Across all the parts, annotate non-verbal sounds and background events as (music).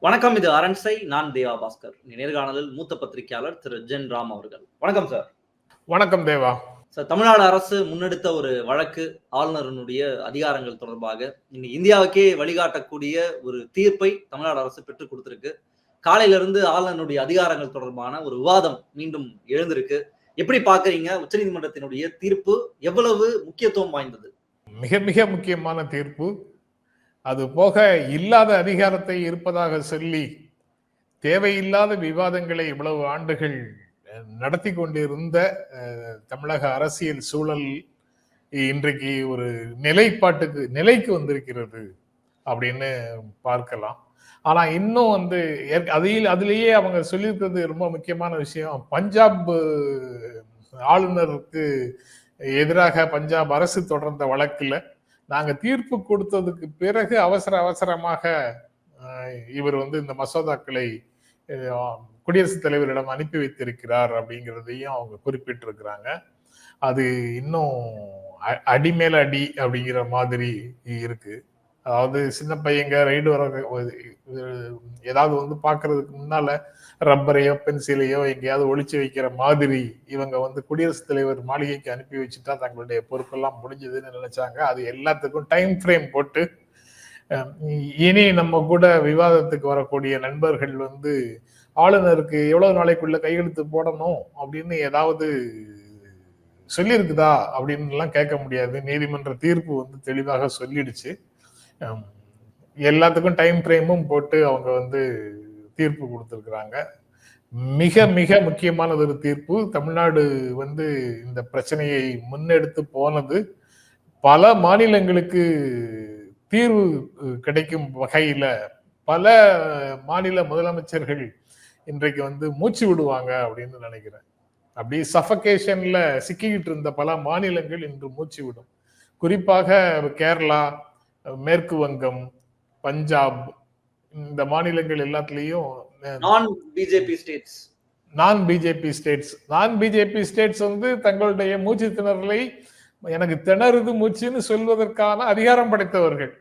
வணக்கம் இது அரண்சை நான் தேவா பாஸ்கர். நேர்காணலில் மூத்த பத்திரிகையாளர் திரு ஜென் ராம் அவர்கள். வணக்கம் சார். வணக்கம் தேவா. சார் தமிழ்நாடு அரசு முன்னெடுத்த ஒரு வழக்கு ஆளுநரினுடைய அதிகாரங்கள் தொடர்பாக இன்னைக்கு இந்தியாவுக்கே வழிகாட்டக்கூடிய ஒரு தீர்ப்பை தமிழ்நாடு அரசு பெற்றுக் கொடுத்திருக்கு. காலையில இருந்து ஆளுநருடைய அதிகாரங்கள் தொடர்பான ஒரு விவாதம் மீண்டும் எழுந்திருக்கு. எப்படி பாக்குறீங்க உச்சநீதிமன்றத்தினுடைய தீர்ப்பு எவ்வளவு முக்கியத்துவம் வாய்ந்தது? மிக மிக முக்கியமான தீர்ப்பு. அது போக இல்லாத அதிகாரத்தை இருப்பதாக சொல்லி தேவையில்லாத விவாதங்களை இவ்வளவு ஆண்டுகள் நடத்தி கொண்டிருந்த தமிழக அரசியல் சூழல் இன்றைக்கு ஒரு நிலைப்பாட்டுக்கு நிலைக்கு வந்திருக்கிறது அப்படின்னு பார்க்கலாம். ஆனா இன்னும் வந்து அதையில் அதுலேயே அவங்க சொல்லியிருக்கிறது ரொம்ப முக்கியமான விஷயம். பஞ்சாப் ஆளுநருக்கு எதிராக பஞ்சாப் அரசு தொடர்ந்த வழக்கில் நாங்க தீர்ப்பு கொடுத்ததுக்கு பிறகு அவசர அவசரமாக இவர் வந்து இந்த மசோதாக்களை குடியரசுத் தலைவரிடம் அனுப்பி வைத்திருக்கிறார் அப்படிங்கிறதையும் அவங்க குறிப்பிட்டிருக்கிறாங்க. அது இன்னும் அடிமேல அடி அப்படிங்கிற மாதிரி இருக்கு. அதாவது சின்ன பையங்க ரைடு வர ஏதாவது வந்து பாக்குறதுக்கு முன்னால ரப்பரையோ பென்சிலையோ எங்கேயாவது ஒழிச்சு வைக்கிற மாதிரி இவங்க வந்து குடியரசுத் தலைவர் மாளிகைக்கு அனுப்பி வச்சுட்டா தங்களுடைய பொறுப்பெல்லாம் முடிஞ்சதுன்னு நினைச்சாங்க. அது எல்லாத்துக்கும் டைம் ஃப்ரேம் போட்டு இனி நம்ம கூட விவாதத்துக்கு வரக்கூடிய நண்பர்கள் வந்து ஆளுநருக்கு எவ்வளவு நாளைக்குள்ள கையெழுத்து போடணும் அப்படின்னு ஏதாவது சொல்லியிருக்குதா அப்படின்னு எல்லாம் கேட்க முடியாது. நீதிமன்ற தீர்ப்பு வந்து தெளிவாக சொல்லிடுச்சு. எல்லாத்துக்கும் டைம் ஃப்ரேமும் போட்டு அவங்க வந்து தீர்ப்பு கொடுத்துருக்குறாங்க. மிக மிக முக்கியமானது ஒரு தீர்ப்பு. தமிழ்நாடு வந்து இந்த பிரச்சனையை முன்னெடுத்து போனது. பல மாநிலங்களுக்கு தீர்வு கிடைக்கும் வகையில பல மாநில முதலமைச்சர்கள் இன்றைக்கு வந்து மூச்சு விடுவாங்க அப்படின்னு நினைக்கிறேன். அப்படி சஃபகேஷன்ல சிக்கிக்கிட்டு இருந்த பல மாநிலங்கள் இன்று மூச்சு விடும். குறிப்பாக கேரளா மேற்கு வங்கம் பஞ்சாப் இந்த மாநிலங்கள் எல்லாத்துலயும் நான் பிஜேபி ஸ்டேட்ஸ் நான் பிஜேபி ஸ்டேட்ஸ் நான் பிஜேபி ஸ்டேட்ஸ் வந்து தங்களுடைய மூச்சு திணறலை எனக்கு திணறுது மூச்சுன்னு சொல்வதற்கான அதிகாரம் படைத்தவர்கள்.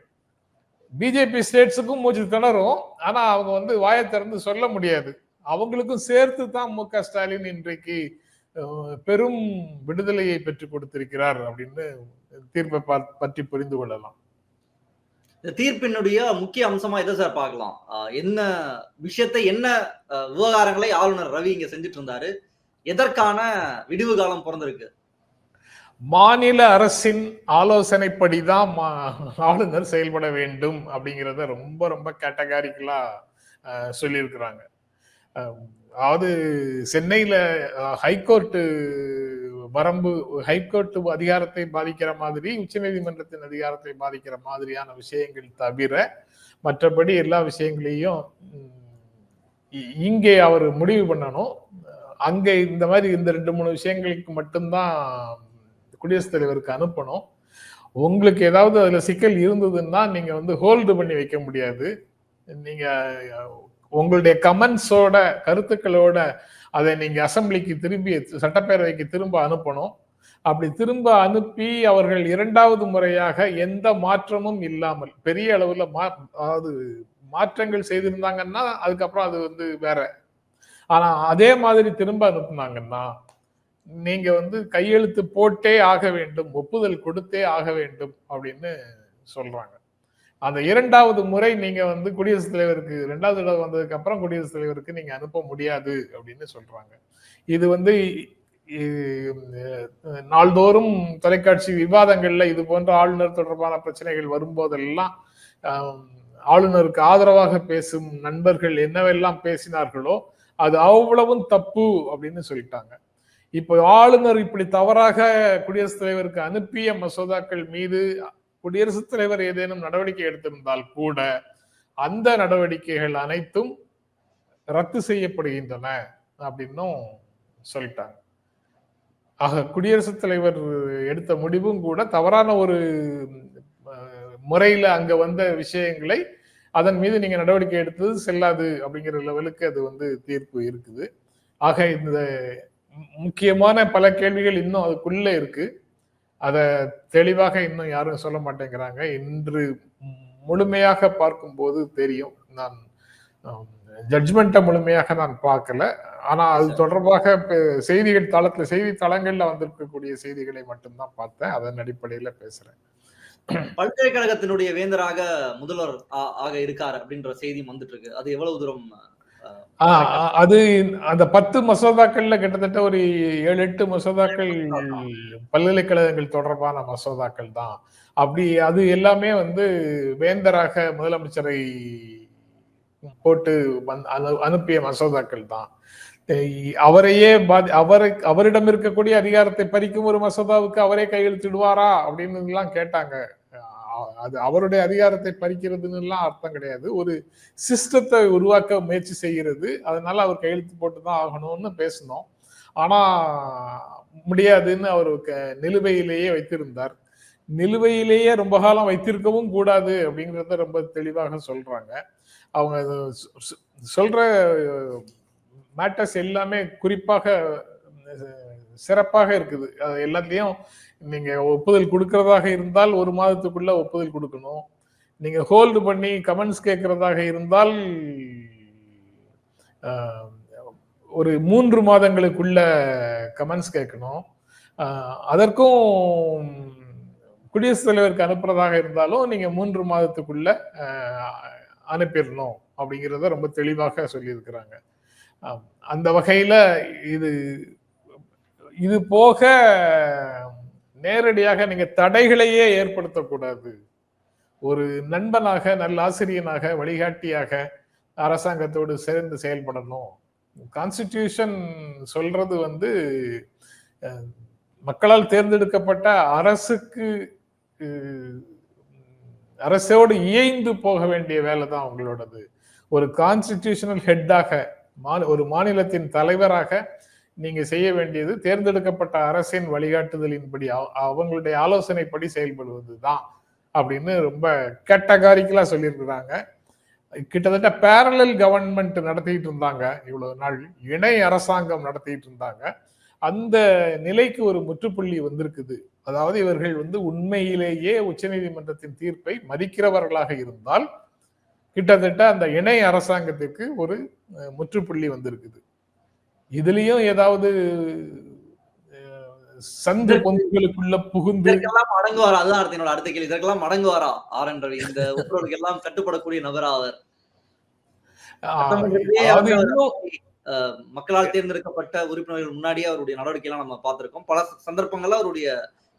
பிஜேபி ஸ்டேட்ஸுக்கும் மூச்சு திணறும் ஆனா அவங்க வந்து வாயை திறந்து சொல்ல முடியாது. அவங்களுக்கும் சேர்த்து தான் மு க ஸ்டாலின் இன்றைக்கு பெரும் விடுதலையை பெற்றுக் கொடுத்திருக்கிறார் அப்படின்னு தீர்ப்பை பற்றி புரிந்து கொள்ளலாம். இந்த தீர்ப்பினுடைய முக்கிய அம்சமா எதை சார் பார்க்கலாம்? என்ன விஷயத்தை என்ன விவகாரங்களை ஆளுநர் ரவி இங்க செஞ்சுட்டு இருந்தாரு? எதற்கான விடுவு காலம் பிறந்திருக்கு? மாநில அரசின் ஆலோசனைப்படிதான் ஆளுநர் செயல்பட வேண்டும் அப்படிங்கிறத ரொம்ப ரொம்ப கேட்டகாரிக்கலா சொல்லியிருக்கிறாங்க. அதாவது சென்னையில ஹைகோர்ட்டு வரம்பு ஹைகோர்ட் அதிகாரத்தை பாதிக்கிற மாதிரி உச்ச நீதிமன்றத்தின் அதிகாரத்தை பாதிக்கிற மாதிரியான விஷயங்கள் தவிர மற்றபடி எல்லா விஷயங்களையும் இங்கே அவர் முடிவு பண்ணணும். அங்கே இந்த மாதிரி இந்த ரெண்டு மூணு விஷயங்களுக்கு மட்டும்தான் குடியரசுத் தலைவருக்கு அனுப்பணும். உங்களுக்கு ஏதாவது அதுல சிக்கல் இருந்ததுன்னா நீங்க வந்து ஹோல்டு பண்ணி வைக்க முடியாது. நீங்க உங்களுடைய கமெண்ட்ஸோட கருத்துக்களோட அதை நீங்கள் அசம்பிளிக்கு திரும்பி சட்டப்பேரவைக்கு திரும்ப அனுப்பணும். அப்படி திரும்ப அனுப்பி அவர்கள் இரண்டாவது முறையாக எந்த மாற்றமும் இல்லாமல் பெரிய அளவில் மா அதாவது மாற்றங்கள் செய்திருந்தாங்கன்னா அதுக்கப்புறம் அது வந்து வேற. ஆனா அதே மாதிரி திரும்ப அனுப்புனாங்கன்னா நீங்க வந்து கையெழுத்து போட்டே ஆக வேண்டும் ஒப்புதல் கொடுத்தே ஆக வேண்டும் அப்படின்னு சொல்றாங்க. அந்த இரண்டாவது முறை நீங்க வந்து குடியரசுத் தலைவருக்கு ரெண்டாவது தடவை வந்ததுக்கு அப்புறம் குடியரசுத் தலைவருக்கு நீங்க அனுப்ப முடியாது அப்படின்னு சொல்றாங்க. இது வந்து நாள்தோறும் தொலைக்காட்சி விவாதங்கள்ல இது போன்ற ஆளுநர் தொடர்பான பிரச்சனைகள் வரும்போதெல்லாம் ஆளுநருக்கு ஆதரவாக பேசும் நண்பர்கள் என்னவெல்லாம் பேசினார்களோ அது அவ்வளவும் தப்பு அப்படின்னு சொல்லிட்டாங்க. இப்போ ஆளுநர் இப்படி தவறாக குடியரசுத் தலைவருக்கு அனுப்பிய மசோதாக்கள் மீது குடியரசுத் தலைவர் ஏதேனும் நடவடிக்கை எடுத்திருந்தால் கூட அந்த நடவடிக்கைகள் அனைத்தும் ரத்து செய்யப்படுகின்றன அப்படின்னும் சொல்லிட்டாங்க. ஆக குடியரசுத் தலைவர் எடுத்த முடிவும் கூட தவறான ஒரு முறையில அங்க வந்த விஷயங்களை அதன் மீது நீங்க நடவடிக்கை எடுத்தது செல்லாது அப்படிங்கிற லெவலுக்கு அது வந்து தீர்ப்பு இருக்குது. ஆக இந்த முக்கியமான பல கேள்விகள் இன்னும் அதுக்குள்ள இருக்கு. அதை தெளிவாக இன்னும் யாரும் சொல்ல மாட்டேங்கிறாங்க. இன்று முழுமையாக பார்க்கும்போது தெரியும். நான் ஜட்ஜ்மெண்ட்டை முழுமையாக நான் பார்க்கல. ஆனா அது தொடர்பாக இப்ப செய்திகள் தளத்துல செய்தி தளங்கள்ல வந்திருக்கக்கூடிய செய்திகளை மட்டும்தான் பார்த்தேன். அதன் அடிப்படையில பேசுறேன். பல்கலைக்கழகத்தினுடைய வேந்தராக முதல்வர் ஆக இருக்காரு அப்படின்ற செய்தி வந்துட்டு இருக்கு. அது எவ்வளவு தூரம் அது அந்த பத்து மசோதாக்கள்ல கிட்டத்தட்ட ஒரு ஏழு எட்டு மசோதாக்கள் பல்கலைக்கழகங்கள் தொடர்பான மசோதாக்கள் தான். அப்படி அது எல்லாமே வந்து வேந்தராக முதலமைச்சரை போட்டு அனுப்பிய மசோதாக்கள் தான். அவரையே பாதி அவரை அவரிடம் இருக்கக்கூடிய அதிகாரத்தை பறிக்கும் ஒரு மசோதாவுக்கு அவரே கையெழுத்திடுவாரா? அப்படின்னு எல்லாம் கேட்டாங்க. அது அவருடைய அதிகாரத்தை பறிக்கிறதுன்னு எல்லாம் அர்த்தம் கிடையாது. ஒரு சிஸ்டத்தை உருவாக்க முயற்சி செய்கிறது. அதனால அவர் கையெழுத்து போட்டு தான் ஆகணும்னு பேசணும். ஆனா முடியாதுன்னு அவர் க- நிலுவையிலேயே வைத்திருந்தார். நிலுவையிலேயே ரொம்ப காலம் வைத்திருக்கவும் கூடாது அப்படிங்கிறத ரொம்ப தெளிவாக சொல்றாங்க. அவங்க சொல்ற மேட்டர்ஸ் எல்லாமே குறிப்பாக சிறப்பாக இருக்குது. அது எல்லாத்தையும் நீங்க ஒப்புதல் கொடுக்கறதாக இருந்தால் ஒரு மாதத்துக்குள்ள ஒப்புதல் கொடுக்கணும். நீங்க ஹோல்டு பண்ணி கமெண்ட்ஸ் கேட்கறதாக இருந்தால் ஒரு மூன்று மாதங்களுக்குள்ள கமெண்ட்ஸ் கேட்கணும். அதற்கும் குடியரசுத் தலைவருக்கு அனுப்புறதாக இருந்தாலும் நீங்க மூன்று மாதத்துக்குள்ள அனுப்பிடணும் அப்படிங்கிறத ரொம்ப தெளிவாக சொல்லியிருக்கிறாங்க. அந்த வகையில இது இது போக நேரடியாக நீங்க தடைகளையே ஏற்படுத்தக்கூடாது. ஒரு நண்பனாக நல்ல ஆசிரியனாக வழிகாட்டியாக அரசாங்கத்தோடு சேர்ந்து செயல்படணும். கான்ஸ்டிடியூஷன் சொல்றது வந்து மக்களால் தேர்ந்தெடுக்கப்பட்ட அரசுக்கு அரசோடு இயைந்து போக வேண்டிய வேலை தான் அவங்களோடது ஒரு கான்ஸ்டிடியூஷனல் ஹெட்டாக ஒரு மாநிலத்தின் தலைவராக நீங்க செய்ய வேண்டியது தேர்ந்தெடுக்கப்பட்ட அரசின் வழிகாட்டுதலின்படி அவ- அவங்களுடைய ஆலோசனைப்படி செயல்படுவது தான் அப்படின்னு ரொம்ப கேட்டகாரிக்கலா சொல்லியிருக்கிறாங்க. கிட்டத்தட்ட பேரலல் கவர்மெண்ட் நடத்திட்டு இருந்தாங்க. இவ்வளவு நாள் இணை அரசாங்கம் நடத்திட்டு இருந்தாங்க. அந்த நிலைக்கு ஒரு முற்றுப்புள்ளி வந்திருக்குது. அதாவது இவர்கள் வந்து உண்மையிலேயே உச்சநீதிமன்றத்தின் தீர்ப்பை மதிக்கிறவர்களாக இருந்தால் கிட்டத்தட்ட அந்த இணை அரசாங்கத்திற்கு ஒரு முற்றுப்புள்ளி வந்திருக்குது. இதுலயும் ஏதாவது சந்து பொந்துகளுக்குள்ள புகுந்து இதற்கெல்லாம் அடங்குவாரா? அதுதான் என்னோட அடுத்த கேள்வி. இதற்கெல்லாம் அடங்குவாரா ஆர் என் ரவி இந்த உத்தரவுக்கு எல்லாம் கட்டுப்படக்கூடிய நபரா அவர் மக்களால் தேர்ந்தெடுக்கப்பட்ட உறுப்பினர்கள் முன்னாடியே அவருடைய நடவடிக்கை எல்லாம் நம்ம பார்த்திருக்கோம். பல சந்தர்ப்பங்கள்ல அவருடைய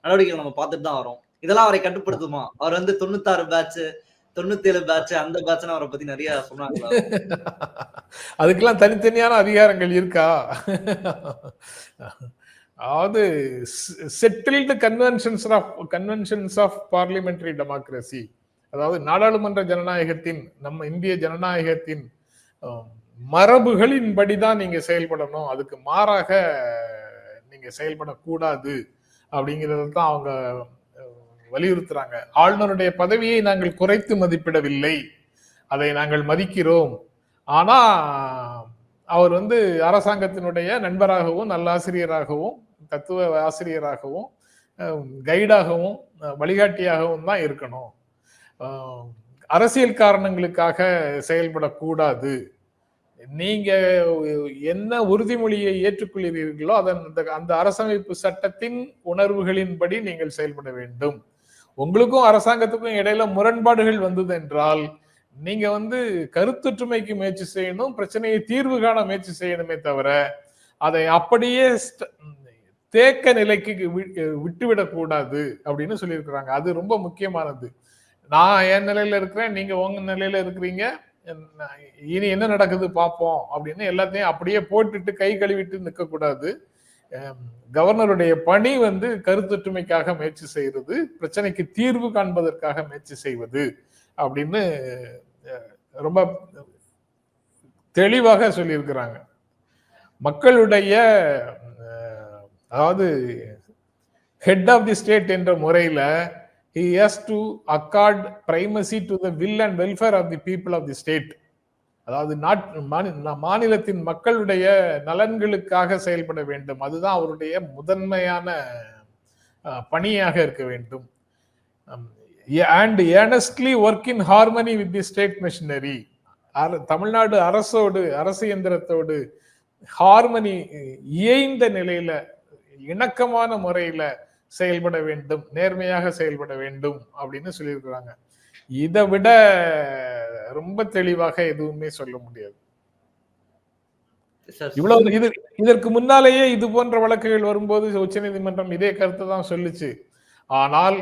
நடவடிக்கைகள் நம்ம பார்த்துட்டு தான் வரோம். இதெல்லாம் அவரை கட்டுப்படுத்துமா? அவர் வந்து தொண்ணூத்தாறு பேட்ச் தொண்ணூத்தி ஏழு பேட்ச் அந்த பேட்ச் அவரை பத்தி நிறைய சொன்னாங்களா? (laughs) அதுக்கெல்லாம் தனித்தனியான அதிகாரங்கள் இருக்கா? அதாவது settled conventions of conventions of parliamentary democracy அதாவது நாடாளுமன்ற ஜனநாயகத்தின் நம்ம இந்திய ஜனநாயகத்தின் மரபுகளின் மரபுகளின்படி தான் நீங்க செயல்படணும். அதுக்கு மாறாக நீங்க செயல்படக்கூடாது. அப்படிங்கிறது தான் அவங்க வலியுறுத்துறாங்க. ஆளுநருடைய பதவியை நாங்கள் குறைத்து மதிப்பிடவில்லை. அதை நாங்கள் மதிக்கிறோம். ஆனா அவர் வந்து அரசாங்கத்தினுடைய நண்பராகவும் நல்லாசிரியராகவும் தத்துவ ஆசிரியராகவும் கைடாகவும் வழிகாட்டியாகவும் தான் இருக்கணும். அரசியல் காரணங்களுக்காக செயல்படக்கூடாது. நீங்க என்ன உறுதிமொழியை ஏற்றுக்கொள்கிறீர்களோ அதன் அந்த- அந்த அரசமைப்பு சட்டத்தின் உணர்வுகளின்படி நீங்கள் செயல்பட வேண்டும். உங்களுக்கும் அரசாங்கத்துக்கும் இடையில முரண்பாடுகள் வந்தது என்றால் நீங்க வந்து கருத்தொற்றுமைக்கு முயற்சி செய்யணும் பிரச்சனையை தீர்வு காண முயற்சி செய்யணுமே தவிர அதை அப்படியே தேக்க நிலைக்கு வி- அப்படின்னு சொல்லியிருக்கிறாங்க. அது ரொம்ப முக்கியமானது. நான் என் நிலையில இருக்கிறேன் நீங்க உங்க நிலையில இருக்கிறீங்க இனி என்ன நடக்குது பார்ப்போம் அப்படின்னு எல்லாத்தையும் அப்படியே போட்டுட்டு கை கழுவிட்டு நிற்கக்கூடாது கவர்னருடைய பணி வந்து கருத்தொற்றுமைக்காக முயற்சி செய்கிறது பிரச்சனைக்கு தீர்வு காண்பதற்காக முயற்சி செய்வது அப்படின்னு ரொம்ப தெளிவாக சொல்லியிருக்கிறாங்க. மக்களுடைய அதாவது ஹெட் ஆஃப் தி ஸ்டேட் என்ற முறையில் he has to accord primacy to the will and welfare of the people of the state அதாவது நாட் மாநிலத்தின் மக்களுடைய நலன்களுக்காக செயல்பட வேண்டும். அதுதான் அவருடைய முதன்மையான பணியாக இருக்க வேண்டும். And honestly work in harmony with the state machinery அர- தமிழ்நாடு அரசோடு அரசு இயந்திரத்தோடு ஹார்மனி இயைந்த நிலையில இணக்கமான முறையில செயல்பட வேண்டும் நேர்மையாக செயல்பட வேண்டும் அப்படின்னு சொல்லியிருக்கிறாங்க. இதை விட ரொம்ப தெளிவாக எதுவுமே சொல்ல முடியாது. இவ்வளவு இது இதற்கு முன்னாலேயே இது போன்ற வழக்குகள் வரும்போது உச்சநீதிமன்றம் இதே கருத்தை தான் சொல்லுச்சு. ஆனால்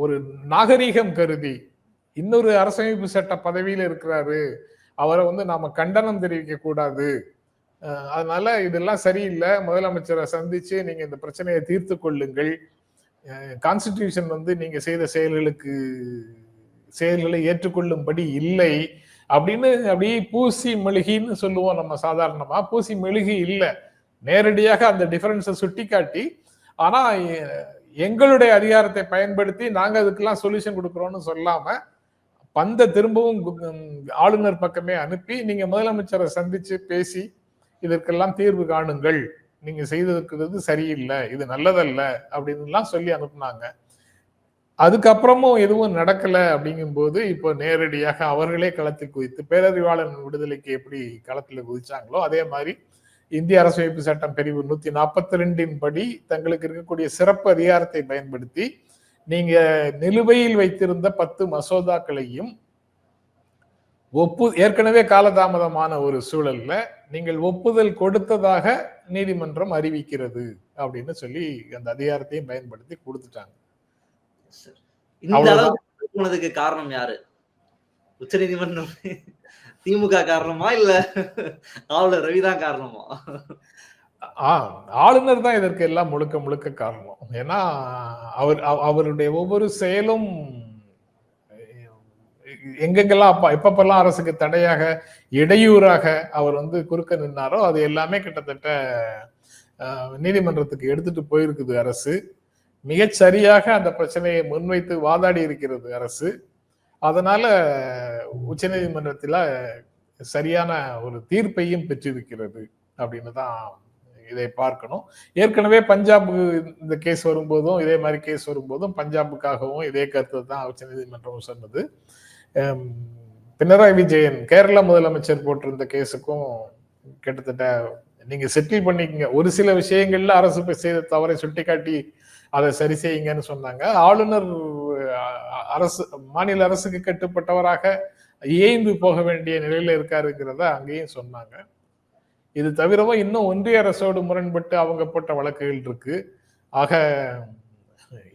ஒரு நாகரீகம் கருதி இன்னொரு அரசமைப்பு சட்ட பதவியில இருக்கிறாரு. அவரை வந்து நாம கண்டனம் தெரிவிக்க கூடாது. அதனால இதெல்லாம் சரியில்லை. முதலமைச்சரை சந்திச்சு நீங்க இந்த பிரச்சனையை தீர்த்து கொள்ளுங்கள். கான்ஸ்டிடியூஷன் வந்து நீங்க செய்த செயல்களுக்கு செயல்களை ஏற்றுக்கொள்ளும்படி இல்லை அப்படின்னு அப்படியே பூசி மெழுகின்னு சொல்லுவோம் நம்ம சாதாரணமா. பூசி மெழுகி இல்லை. நேரடியாக அந்த டிஃபரன்ஸை சுட்டி காட்டி ஆனா எங்களுடைய அதிகாரத்தை பயன்படுத்தி நாங்க அதுக்கெல்லாம் சொல்யூஷன் கொடுக்குறோம்னு சொல்லாம பந்த திரும்பவும் ஆளுநர் பக்கமே அனுப்பி நீங்க முதலமைச்சரை சந்திச்சு பேசி இதற்கெல்லாம் தீர்வு காணுங்கள். நீங்க செய்திருக்கிறது சரியில்லை இது நல்லதல்ல அப்படின்னுலாம் சொல்லி அனுப்புனாங்க. அதுக்கப்புறமும் எதுவும் நடக்கல அப்படிங்கும்போது இப்போ நேரடியாக அவர்களே களத்தில் குதித்து பேரறிவாளன் விடுதலைக்கு எப்படி களத்தில் குதிச்சாங்களோ அதே மாதிரி இந்திய அரசமைப்பு சட்டம் பிரிவு நூத்தி நாற்பத்தி ரெண்டின் படி தங்களுக்கு இருக்கக்கூடிய சிறப்பு அதிகாரத்தை பயன்படுத்தி நீங்க நிலுவையில் வைத்திருந்த பத்து மசோதாக்களையும் ஒப்பு ஏற்கனவே காலதாமதமான ஒரு சூழல்ல நீங்கள் ஒப்புதல் கொடுத்ததாக நீதிமன்றம் அறிவிக்கிறது அப்படின்னு சொல்லி அந்த அதிகாரத்தையும் பயன்படுத்தி கொடுத்துட்டாங்க. இந்த. அளவுக்கு போனதுக்கு காரணம் யாரு? உச்சநீதிமன்றம் திமுக காரணமா இல்ல ஆளுநர் ரவிதான் காரணமா? ஆளுநர் தான் இதற்கு எல்லாம் முழுக்க முழுக்க காரணம். ஏன்னா அவர் அவ- அவருடைய ஒவ்வொரு செயலும் எங்கெங்கெல்லாம் அப்ப எப்பப்பெல்லாம் அரசுக்கு தடையாக இடையூறாக அவர் வந்து குறுக்க நின்னாரோ அது எல்லாமே கிட்டத்தட்ட நீதிமன்றத்துக்கு எடுத்துட்டு போயிருக்குது அரசு. மிகச் சரியாக அந்த பிரச்சனையை முன்வைத்து வாதாடி இருக்கிறது அரசு. அதனால உச்சநீதிமன்றத்தில் சரியான ஒரு தீர்ப்பையும் பெற்றிருக்கிறது அப்படின்னு தான் இதை பார்க்கணும். ஏற்கனவே பஞ்சாபுக்கு இந்த கேஸ் வரும்போதும் இதே மாதிரி கேஸ் வரும்போதும் பஞ்சாபுக்காகவும் இதே கருத்து தான் உச்சநீதிமன்றம் சொன்னது. பினராயி விஜயன் கேரள முதலமைச்சர் போட்டிருந்த கேஸுக்கும் கிட்டத்தட்ட நீங்க செட்டில் பண்ணிக்கங்க. ஒரு சில விஷயங்கள்ல அரசு செய்த தவறை சுட்டிக்காட்டி அதை சரி செய்யுங்கன்னு சொன்னாங்க. ஆளுநர் அரசு மாநில அரசுக்கு கட்டுப்பட்டவராக ஏய்ந்து போக வேண்டிய நிலையில இருக்காருங்கிறத அங்கேயும் சொன்னாங்க. இது தவிரவும் இன்னும் ஒன்றிய அரசோடு முரண்பட்டு அவங்க போட்ட வழக்குகள் இருக்கு. ஆக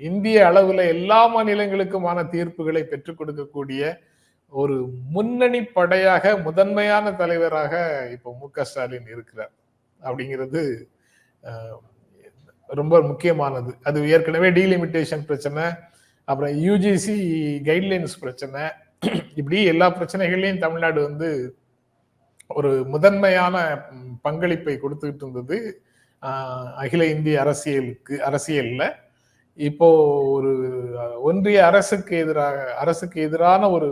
இந்திய அளவுல எல்லா மாநிலங்களுக்குமான தீர்ப்புகளை பெற்றுக் கொடுக்கக்கூடிய ஒரு முன்னணி படையாக முதன்மையான தலைவராக இப்போ மு க ஸ்டாலின் இருக்கிறார். அப்படிங்கிறது ரொம்ப முக்கியமானது. அது ஏற்கனவே டீலிமிட்டேஷன் பிரச்சனை அப்புறம் யூஜிசி கைட்லைன்ஸ் பிரச்சனை. இப்படி எல்லா பிரச்சனைகள்லையும் தமிழ்நாடு வந்து ஒரு முதன்மையான பங்களிப்பை கொடுத்துக்கிட்டு இருந்தது. அகில இந்திய அரசியலுக்கு அரசியல்ல. இப்போ ஒரு ஒன்றிய அரசுக்கு எதிராக அரசுக்கு எதிரான ஒரு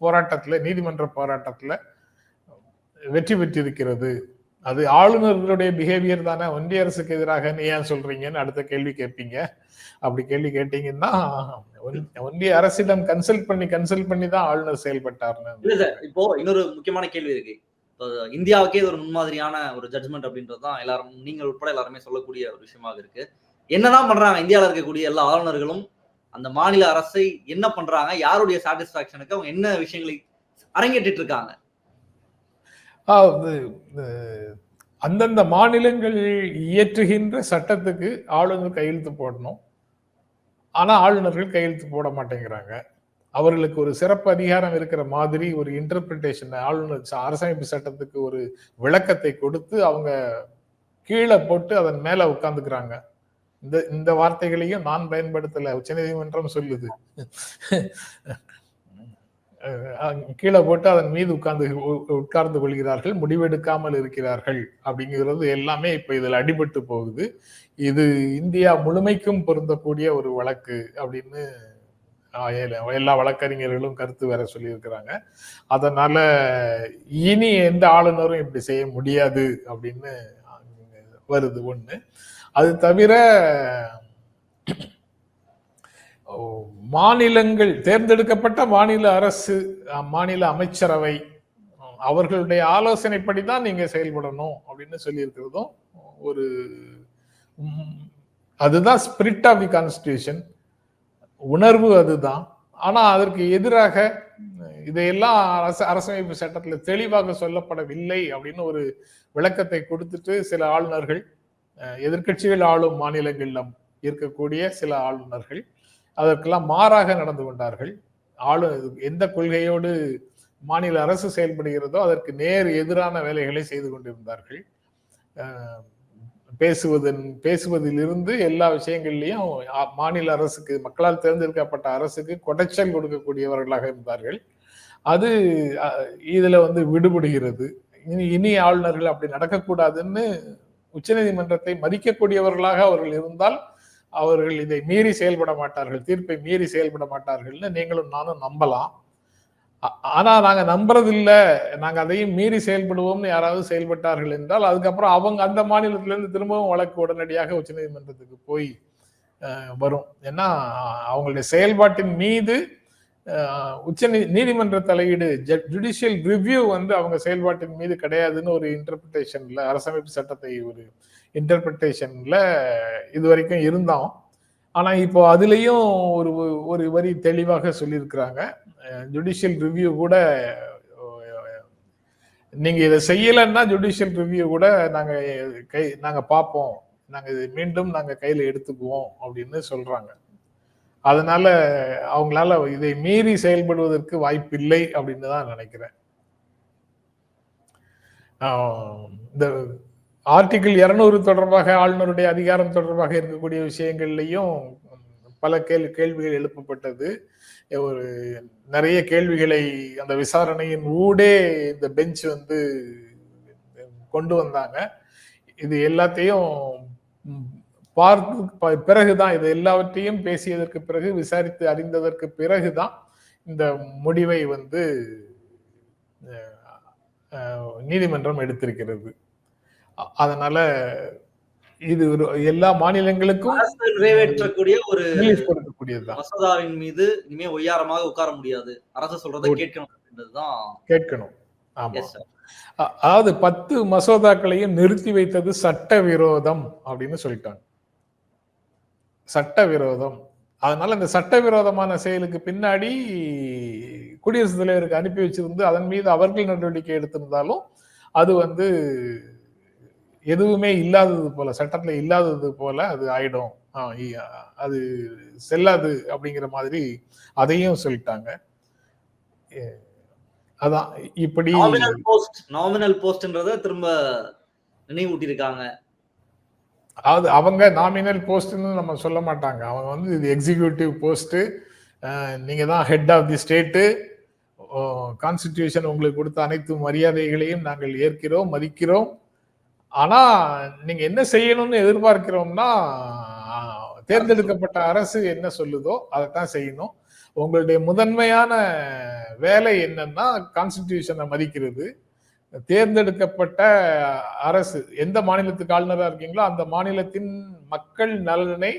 போராட்டத்துல நீதிமன்ற போராட்டத்துல வெற்றி பெற்றிருக்கிறது. அது ஆளுநர்களுடைய பிஹேவியர் தானே? ஒன்றிய அரசுக்கு எதிராக நீ ஏன் சொல்றீங்கன்னு அடுத்த கேள்வி கேட்பீங்க. அப்படி கேள்வி கேட்டீங்கன்னா ஒன்- ஒன்றிய அரசிடம் கன்சல்ட் பண்ணி கன்சல்ட் பண்ணி தான் ஆளுநர் செயல்பட்டார்னு. இல்ல சார் இப்போ இன்னொரு முக்கியமான கேள்வி இருக்கு. இப்போ இந்தியாவுக்கே இது ஒரு முன்மாதிரியான ஒரு ஜட்ஜ்மெண்ட் அப்படின்றது தான் எல்லாரும் நீங்கள் உட்பட எல்லாருமே சொல்லக்கூடிய ஒரு விஷயமாக இருக்கு. என்னதான் பண்றாங்க இந்தியாவில் இருக்கக்கூடிய எல்லா ஆளுநர்களும் அந்த மாநில அரசை என்ன பண்றாங்க யாருடைய சாட்டிஸ்பாக்சனுக்கு அவங்க என்ன விஷயங்களை அரங்கேற்றிட்டு இருக்காங்க? அந்தந்த மாநிலங்கள் இயற்றுகின்ற சட்டத்துக்கு ஆளுநர் கையெழுத்து போடணும். ஆனால் ஆளுநர்கள் கையெழுத்து போட மாட்டேங்கிறாங்க. அவர்களுக்கு ஒரு சிறப்பு அதிகாரம் இருக்கிற மாதிரி ஒரு இன்டர்பிரிட்டேஷன் ஆளுநர் அரசமைப்பு சட்டத்துக்கு ஒரு விளக்கத்தை கொடுத்து அவங்க கீழே போட்டு அதன் மேலே உட்காந்துக்கிறாங்க இந்த இந்த வார்த்தைகளையும் நான் பயன்படுத்தலை. உச்சநீதிமன்றம் சொல்லுது. கீழே போட்டு அதன் மீது உட்கார்ந்து உட்கார்ந்து கொள்கிறார்கள் முடிவெடுக்காமல் இருக்கிறார்கள் அப்படிங்கிறது எல்லாமே இப்ப இதில் அடிபட்டு போகுது. இது இந்தியா முழுமைக்கும் பொருந்தக்கூடிய ஒரு வழக்கு அப்படின்னு எல்லா- வழக்கறிஞர்களும் கருத்து வேற சொல்லியிருக்கிறாங்க. அதனால இனி எந்த ஆளுநரும் இப்படி செய்ய முடியாது அப்படின்னு வருது ஒண்ணு. அது தவிர மாநிலங்கள் தேர்ந்தெடுக்கப்பட்ட மாநில அரசு மாநில அமைச்சரவை அவர்களுடைய ஆலோசனைப்படி தான் நீங்க செயல்படணும் அப்படின்னு சொல்லியிருக்கிறதும் ஒரு அதுதான் ஸ்பிரிட் ஆஃப் தி கான்ஸ்டியூஷன் உணர்வு அதுதான். ஆனால் அதற்கு எதிராக இதையெல்லாம் அரசு அரசமைப்பு சட்டத்தில் தெளிவாக சொல்லப்படவில்லை அப்படின்னு ஒரு விளக்கத்தை கொடுத்துட்டு சில ஆளுநர்கள் எதிர்கட்சிகள் எதிர்க்கட்சிகள் ஆளும் மாநிலங்களில் இருக்கக்கூடிய சில ஆளுநர்கள் அதற்கெல்லாம் மாறாக நடந்து கொண்டார்கள். ஆளு எந்த கொள்கையோடு மாநில அரசு செயல்படுகிறதோ அதற்கு நேர் எதிரான வேலைகளை செய்து கொண்டிருந்தார்கள். பேசுவதன் பேசுவதிலிருந்து எல்லா விஷயங்கள்லையும் மாநில அரசுக்கு மக்களால் தேர்ந்தெடுக்கப்பட்ட அரசுக்கு கொடைச்சல் கொடுக்கக்கூடியவர்களாக இருந்தார்கள். அது இதில் இதுல வந்து விடுபடுகிறது. இனி இனி ஆளுநர்கள் அப்படி நடக்கக்கூடாதுன்னு உச்சநீதிமன்றத்தை மதிக்கக்கூடியவர்களாக அவர்கள் இருந்தால் அவர்கள் இதை மீறி செயல்பட மாட்டார்கள் தீர்ப்பை மீறி செயல்பட மாட்டார்கள்னு நீங்களும் நானும் நம்பலாம். ஆனா நாங்க நம்புறதில்ல. நாங்க அதையும் மீறி செயல்படுவோம்னு யாராவது செயல்பட்டார்கள் என்றால் அதுக்கப்புறம் அவங்க அந்த மாநிலத்தில இருந்து திரும்பவும் வழக்கு உடனடியாக உச்சநீதிமன்றத்துக்கு போய் வரும். ஏன்னா அவங்களுடைய செயல்பாட்டின் மீது உச்ச நீ- நீதிமன்ற தலையீடு ஜுடிஷியல் ரிவ்யூ வந்து அவங்க செயல்பாட்டின் மீது கிடையாதுன்னு ஒரு இன்டர்பிரிட்டேஷன்ல அரசமைப்பு சட்டத்தை ஒரு இன்டர்பிரிட்டேஷன்ல இது வரைக்கும் இருந்தோம். ஆனா இப்போ அதுலேயும் ஒரு ஒரு வரி தெளிவாக சொல்லியிருக்கிறாங்க. ஜுடிஷியல் ரிவ்யூ கூட நீங்க இதை செய்யலைன்னா ஜுடிஷியல் ரிவ்யூ கூட நாங்க கை நாங்க பார்ப்போம். நாங்க இது மீண்டும் நாங்க கையில எடுத்துக்குவோம் அப்படின்னு சொல்றாங்க. அதனால அவங்களால இதை மீறி செயல்படுவதற்கு வாய்ப்பில்லை அப்படின்னு தான் நினைக்கிறேன். இந்த ஆர்டிகிள் இருநூறு தொடர்பாக ஆளுநருடைய அதிகாரம் தொடர்பாக இருக்கக்கூடிய விஷயங்கள்லையும் பல கேள்வி கேள்விகள் எழுப்பப்பட்டது. ஒரு நிறைய கேள்விகளை அந்த விசாரணையின் ஊடே இந்த பெஞ்ச் வந்து கொண்டு வந்தாங்க. இது எல்லாத்தையும் பார்த்து பிறகுதான் இது எல்லாவற்றையும் பேசியதற்கு பிறகு விசாரித்து அறிந்ததற்கு பிறகுதான் இந்த முடிவை வந்து நீதிமன்றம் எடுத்திருக்கிறது. அதனால இது ஒரு எல்லா மாநிலங்களுக்கும் நிறைவேற்றக்கூடிய ஒரு மசோதாவின் மீது இனிமே ஒய்யாரமாக உட்கார முடியாது. அரசு சொல்றதை. கேட்கணும் கேட்கணும். ஆமா. அதாவது பத்து மசோதாக்களையும் நிறுத்தி வைத்தது சட்ட விரோதம் அப்படின்னு சொல்லிட்டாங்க. சட்ட விரோதம் அதனால இந்த சட்ட விரோதமான செயலுக்கு பின்னாடி குடியரசுத் தலைவருக்கு அனுப்பி வச்சிருந்து அதன் மீது அவர்கள் நடவடிக்கை எடுத்திருந்தாலும் அது வந்து எதுவுமே இல்லாதது போல சட்டத்துல இல்லாதது போல அது ஆயிடும். அது செல்லாது அப்படிங்கிற மாதிரி அதையும் சொல்லிட்டாங்க. அதான் இப்படி நாமினல் போஸ்ட் நாமினல் போஸ்ட்ன்றத திரும்ப நினைவூட்டியிருக்காங்க. அதாவது அவங்க நாமினல் போஸ்ட்னு நம்ம சொல்ல மாட்டாங்க. அவங்க வந்து இது எக்ஸிக்யூட்டிவ் போஸ்ட்டு நீங்கள் தான் head of the state constitution உங்களுக்கு கொடுத்த அனைத்து மரியாதைகளையும் நாங்கள் ஏற்கிறோம் மதிக்கிறோம். ஆனால் நீங்கள் என்ன செய்யணும்னு எதிர்பார்க்கிறோம்னா தேர்ந்தெடுக்கப்பட்ட அரசு என்ன சொல்லுதோ அதைத்தான் செய்யணும். உங்களுடைய முதன்மையான வேலை என்னன்னா கான்ஸ்டிடியூஷனை மதிக்கிறது. தேர்ந்தெடுக்கப்பட்ட அரசு எந்த மாநிலத்துக்கு ஆளுநராக இருக்கீங்களோ அந்த மாநிலத்தின் மக்கள் நலனை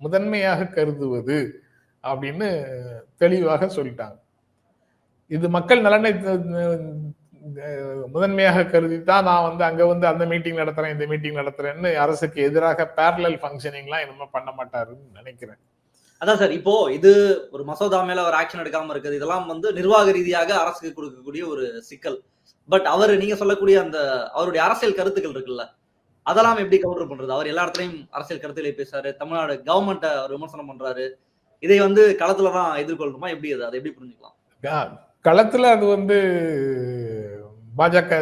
முதன்மையாக கருதுவது அப்படின்னு தெளிவாக சொல்லிட்டாங்க. இது மக்கள் நலனை முதன்மையாக கருதி தான் நான் வந்து அங்கே வந்து அந்த மீட்டிங் நடத்துறேன் இந்த மீட்டிங் நடத்துறேன்னு அரசுக்கு எதிராக பேரலல் ஃபங்க்ஷனிங்லாம் இனிமேல் பண்ண மாட்டாருன்னு நினைக்கிறேன். அதான் சார் இப்போ இது ஒரு மசோதா மேல ஒரு ஆக்ஷன் எடுக்காம இருக்குது இதெல்லாம் வந்து நிர்வாக ரீதியாக அரசுக்கு கொடுக்கக்கூடிய ஒரு சிக்கல். பட் அவர் நீங்க சொல்லக்கூடிய அந்த அவருடைய அரசியல் கருத்துக்கள் இருக்குல்ல அதெல்லாம் எப்படி கவுண்டர் பண்றது? அவர் எல்லா இடத்துலயும் அரசியல் கருத்துக்களை பேசுறாரு. தமிழ்நாடு கவர்மெண்ட்டை அவர் விமர்சனம் பண்றாரு. இதை வந்து களத்துல தான் எதிர்கொள்ளணுமா? எப்படி அது? அதை எப்படி புரிஞ்சுக்கலாம்? களத்துல அது வந்து பாஜக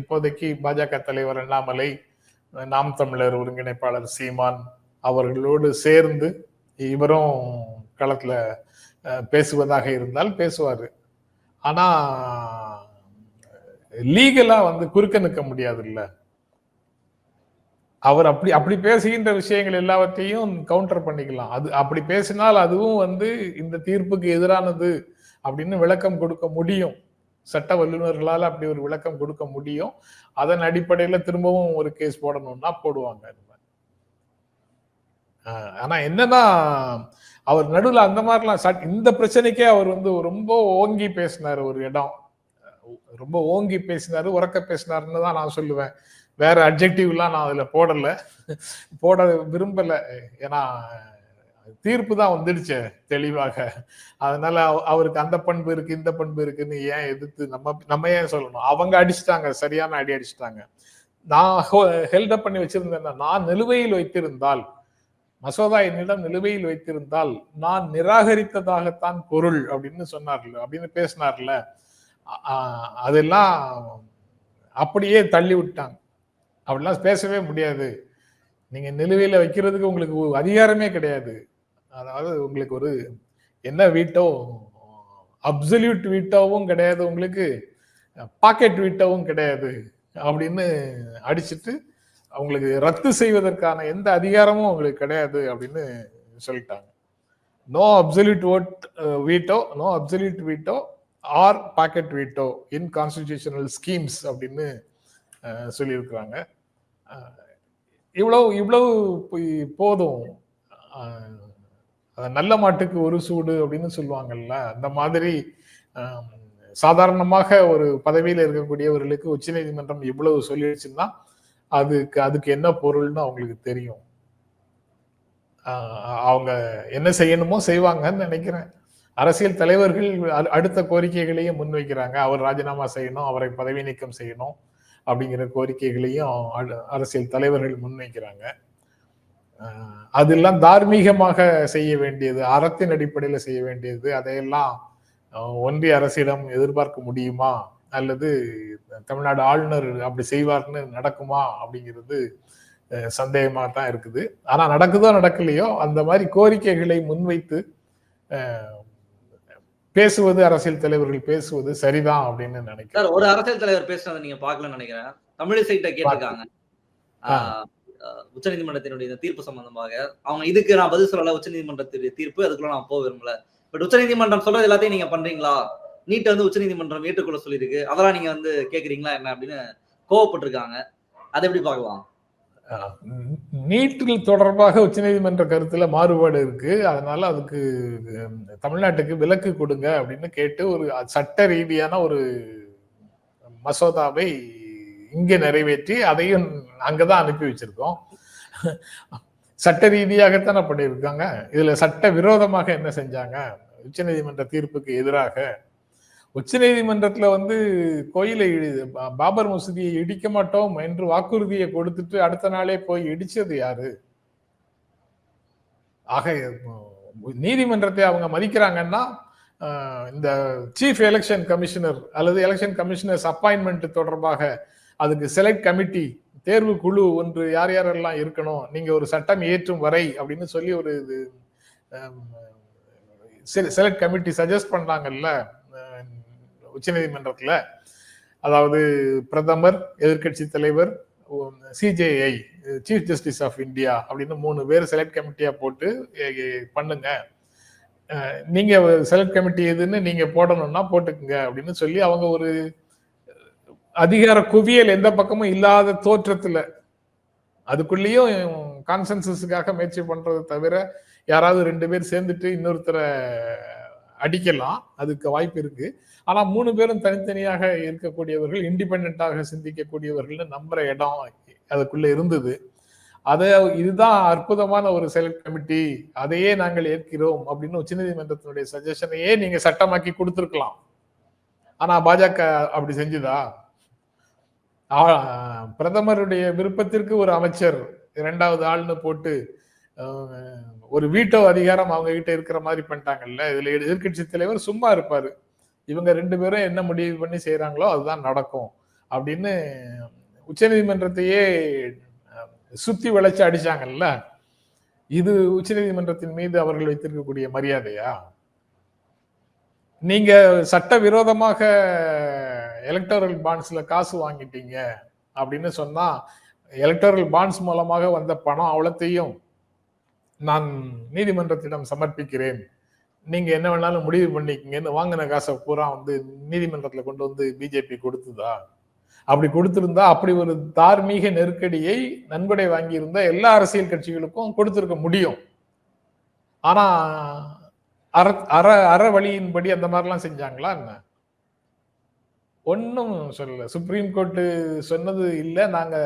இப்போதைக்கு பாஜக தலைவர் அண்ணாமலை நாம் தமிழர் ஒருங்கிணைப்பாளர் சீமான் அவர்களோடு சேர்ந்து இவரும் களத்துல பேசுவதாக இருந்தால் பேசுவார். ஆனா லீகலா வந்து குறுக்க நிற்க முடியாது இல்ல அவர் அப்படி அப்படி பேசுகின்ற விஷயங்கள் எல்லாவற்றையும் கவுண்டர் பண்ணிக்கலாம். அது அப்படி பேசினால் அதுவும் வந்து இந்த தீர்ப்புக்கு எதிரானது அப்படின்னு விளக்கம் கொடுக்க முடியும். சட்ட வல்லுநர்களால் அப்படி ஒரு விளக்கம் கொடுக்க முடியும். அதன் அடிப்படையில் திரும்பவும் ஒரு கேஸ் போடணும்னா போடுவாங்க ஆனா என்னன்னா அவர் நடுவில் அந்த மாதிரிலாம் சட்- இந்த பிரச்சனைக்கே அவர் வந்து ரொம்ப ஓங்கி பேசினார் ஒரு இடம். ரொம்ப ஓங்கி பேசினாரு உறக்க பேசினாருன்னு தான் நான் சொல்லுவேன். வேற அப்ஜெக்டிவ்லாம் நான் அதுல போடல. போட விரும்பல. ஏன்னா தீர்ப்பு தான் வந்துடுச்சு தெளிவாக. அதனால அவ- அவருக்கு அந்த பண்பு இருக்கு இந்த பண்பு இருக்குன்னு ஏன் எதிர்த்து நம்ம நம்ம ஏன் சொல்லணும்? அவங்க அடிச்சிட்டாங்க சரியான அடி அடிச்சிட்டாங்க. நான் ஹெல்டப் பண்ணி வச்சிருந்தேன்னா நான் நிலுவையில் வைத்திருந்தால் மசோதா என்னிடம் நிலுவையில் வைத்திருந்தால் நான் நிராகரித்ததாகத்தான் பொருள் அப்படின்னு சொன்னார்ல அப்படின்னு பேசினார்ல. அதெல்லாம் அப்படியே தள்ளி விட்டாங்க. அப்படிலாம் பேசவே முடியாது. நீங்கள் நிலுவையில் வைக்கிறதுக்கு உங்களுக்கு அதிகாரமே கிடையாது. அதாவது உங்களுக்கு ஒரு என்ன வீட்டோ அப்சல்யூட் வீட்டோவும் கிடையாது உங்களுக்கு. பாக்கெட் வீட்டோவும் கிடையாது அப்படின்னு அடிச்சிட்டு அவங்களுக்கு ரத்து செய்வதற்கான எந்த அதிகாரமும் உங்களுக்கு கிடையாது அப்படின்னு சொல்லிட்டாங்க. No absolute vote veto no absolute veto or pocket veto in constitutional schemes அப்படின்னு சொல்லியிருக்கிறாங்க. இவ்வளவு இவ்வளவு போதும். அது நல்ல மாட்டுக்கு ஒரு சூடு அப்படின்னு சொல்லுவாங்கல்ல அந்த மாதிரி சாதாரணமாக ஒரு பதவியில் இருக்கக்கூடியவர்களுக்கு உச்சநீதிமன்றம் இவ்வளவு சொல்லிடுச்சுன்னா அதுக்கு அதுக்கு என்ன பொருள்னு அவங்களுக்கு தெரியும். அவங்க என்ன செய்யணுமோ செய்வாங்கன்னு நினைக்கிறேன். அரசியல் தலைவர்கள் அடுத்த கோரிக்கைகளையும் முன்வைக்கிறாங்க. அவர் ராஜினாமா செய்யணும் அவரை பதவி நீக்கம் செய்யணும் அப்படிங்கிற கோரிக்கைகளையும் அ- அரசியல் தலைவர்கள் முன்வைக்கிறாங்க. அதெல்லாம் தார்மீகமாக செய்ய வேண்டியது அறத்தின் அடிப்படையில் செய்ய வேண்டியது. அதையெல்லாம் ஒன்றிய அரசிடம் எதிர்பார்க்க முடியுமா? அல்லது தமிழ்நாடு ஆளுநர் அப்படி செய்வார்னு நடக்குமா? அப்படிங்கிறது சந்தேகமாக தான் இருக்குது. ஆனால் நடக்குதோ நடக்கலையோ அந்த மாதிரி கோரிக்கைகளை முன்வைத்து பேசுவது அரசியல் தலைவர்கள் பேசுவது சரிதான் அப்படின்னு சார் நினைக்கிறேன் ஒரு அரசியல் தலைவர் பேசுனதை நீங்க பார்க்கலன்னு நினைக்கிறேன். தமிழிசைட்ட கேட்டிருக்காங்க. ஆ. உச்ச நீதிமன்றத்தினுடைய இந்த தீர்ப்பு சம்பந்தமாக. அவங்க இதுக்கு நான் பதில் சொல்லல உச்ச நீதிமன்றத்துடைய தீர்ப்பு அதுக்குள்ள நான் போக விரும்பல. பட் உச்ச நீதிமன்றம் சொல்றது எல்லாத்தையும் நீங்க பண்றீங்களா? நீட் வந்து உச்ச நீதிமன்றம் ஏற்றுக்கொள்ள சொல்லியிருக்கு. அதெல்லாம் நீங்க வந்து கேக்குறீங்களா என்ன அப்படின்னு கோவப்பட்டிருக்காங்க. அதை எப்படி பார்க்கலாம்? நீட்டில் தொடர்பாக உச்சநீதிமன்ற கருத்துல மாறுபாடு இருக்கு. அதனால அதுக்கு தமிழ்நாட்டுக்கு விலக்கு கொடுங்க அப்படின்னு கேட்டு ஒரு சட்ட ரீதியான ஒரு மசோதாவை இங்கே நிறைவேற்றி அதையும் அங்கதான் அனுப்பி வச்சிருக்கோம். சட்ட ரீதியாகத்தானே பண்ணியிருக்காங்க இதுல சட்ட விரோதமாக என்ன செஞ்சாங்க? உச்சநீதிமன்ற தீர்ப்புக்கு எதிராக உச்சநீதிமன்றத்துல வந்து கோயிலை பாபர் மசூதியை இடிக்க மாட்டோம் என்று வாக்குறுதியை கொடுத்துட்டு அடுத்த நாளே போய் இடிச்சது யாரு? ஆக நீதிமன்றத்தை அவங்க மதிக்கிறாங்கன்னா இந்த சீஃப் எலெக்ஷன் கமிஷனர் அல்லது எலெக்ஷன் கமிஷனர்ஸ் அப்பாயின்மெண்ட் தொடர்பாக அதுக்கு செலக்ட் கமிட்டி தேர்வு குழு ஒன்று யார் யாரெல்லாம் இருக்கணும் நீங்க ஒரு சட்டம் ஏற்றும் வரை அப்படின்னு சொல்லி ஒரு இது செலக்ட் கமிட்டி சஜஸ்ட் பண்ணாங்கல்ல உச்சநீதிமன்றத்தில் அதாவது பிரதமர் எதிர்க்கட்சி தலைவர் CJI chief justice of India அப்படின்னு மூணு பேர் செலக்ட் கமிட்டியாக போட்டு பண்ணுங்க. நீங்க செலக்ட் கமிட்டி எதுன்னு நீங்க போடணும்னா போட்டுக்குங்க அப்படின்னு சொல்லி அவங்க ஒரு அதிகார குவியல் எந்த பக்கமும் இல்லாத தோற்றத்துல அதுக்குள்ளேயும் கான்சென்சஸுக்காக முயற்சி பண்றதை தவிர யாராவது ரெண்டு பேர் சேர்ந்துட்டு இன்னொருத்தரை அடிக்கலாம். அதுக்கு வாய்ப்பு இருக்கு. ஆனா மூணு பேரும் தனித்தனியாக இருக்கக்கூடியவர்கள் இண்டிபெண்டாக சிந்திக்கக்கூடியவர்கள்னு நம்புற இடம் அதுக்குள்ள இருந்தது. அதை இதுதான் அற்புதமான ஒரு செலக்ட் கமிட்டி அதையே நாங்கள் ஏற்கிறோம் அப்படின்னு உச்சநீதிமன்றத்தினுடைய சஜஷனையே நீங்க சட்டமாக்கி கொடுத்துருக்கலாம். ஆனா பாஜக அப்படி செஞ்சுதா? பிரதமருடைய விருப்பத்திற்கு ஒரு அமைச்சர் இரண்டாவது ஆள்னு போட்டு ஒரு வீட்டோ அதிகாரம் அவங்க கிட்ட இருக்கிற மாதிரி பண்ணிட்டாங்கல்ல இதுல எதிர்க்கட்சி தலைவர் சும்மா இருப்பாரு. இவங்க ரெண்டு பேரும் என்ன முடிவு பண்ணி செய்கிறாங்களோ அதுதான் நடக்கும் அப்படின்னு உச்சநீதிமன்றத்தையே சுத்தி வளைச்சு அடிச்சாங்கல்ல? இது உச்சநீதிமன்றத்தின் மீது அவர்கள் வைத்திருக்கக்கூடிய மரியாதையா? நீங்க சட்ட விரோதமாக எலக்டோரல் பாண்ட்ஸ்ல காசு வாங்கிட்டீங்க அப்படின்னு சொன்னா எலக்டோரல் பாண்ட்ஸ் மூலமாக வந்த பணம் அவ்வளத்தையும் நான் நீதிமன்றத்திடம் சமர்ப்பிக்கிறேன். நீங்க என்ன வேணாலும் முடிவு பண்ணிக்கங்கன்னு வாங்கின காசை பூரா வந்து நீதிமன்றத்துல கொண்டு வந்து பிஜேபி கொடுத்துதா? அப்படி கொடுத்திருந்தா அப்படி ஒரு தார்மீக நெருக்கடியை நன்கொடை வாங்கியிருந்த எல்லா அரசியல் கட்சிகளுக்கும் கொடுத்திருக்க முடியும். ஆனா அற அற அற வழியின்படி அந்த மாதிரிலாம் செஞ்சாங்களா என்ன? ஒன்றும் சொல்லல. சுப்ரீம் கோர்ட்டு சொன்னது இல்லை. நாங்க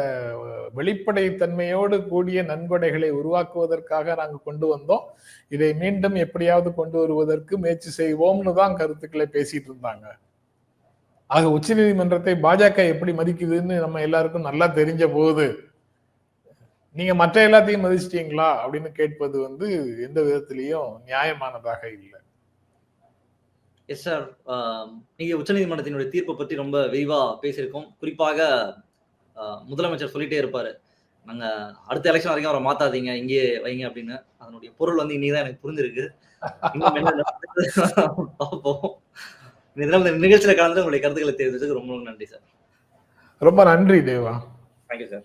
வெளிப்படைத்தன்மையோடு கூடிய நன்கொடைகளை உருவாக்குவதற்காக நாங்கள் கொண்டு வந்தோம். இதை மீண்டும் எப்படியாவது கொண்டு வருவதற்கு முயற்சி செய்வோம்னு தான் கருத்துக்களை பேசிட்டு இருந்தாங்க. ஆக உச்சநீதிமன்றத்தை பாஜக எப்படி மதிக்குதுன்னு நம்ம எல்லாருக்கும் நல்லா தெரிஞ்ச போது நீங்க மற்ற எல்லாத்தையும் மதிச்சிட்டீங்களா அப்படின்னு கேட்பது வந்து எந்த விதத்திலையும் நியாயமானதாக இல்லை. எஸ் சார் நீங்க உச்சநீதிமன்றத்தினுடைய தீர்ப்பை பத்தி ரொம்ப விரிவா பேசியிருக்கோம். குறிப்பாக முதலமைச்சர் சொல்லிட்டே இருப்பாரு. நாங்க அடுத்த எலெக்ஷன் வரைக்கும் அவரை மாத்தாதீங்க இங்கேயே வைங்க அப்படின்னு. அதனுடைய பொருள் வந்து இன்னைக்கு எனக்கு புரிஞ்சிருக்கு. பார்ப்போம். இந்த நிகழ்ச்சியில கலந்து உங்களுடைய கருத்துக்களை தெரிவித்ததுக்கு ரொம்ப ரொம்ப நன்றி சார். ரொம்ப நன்றி தேவா. Thank you sir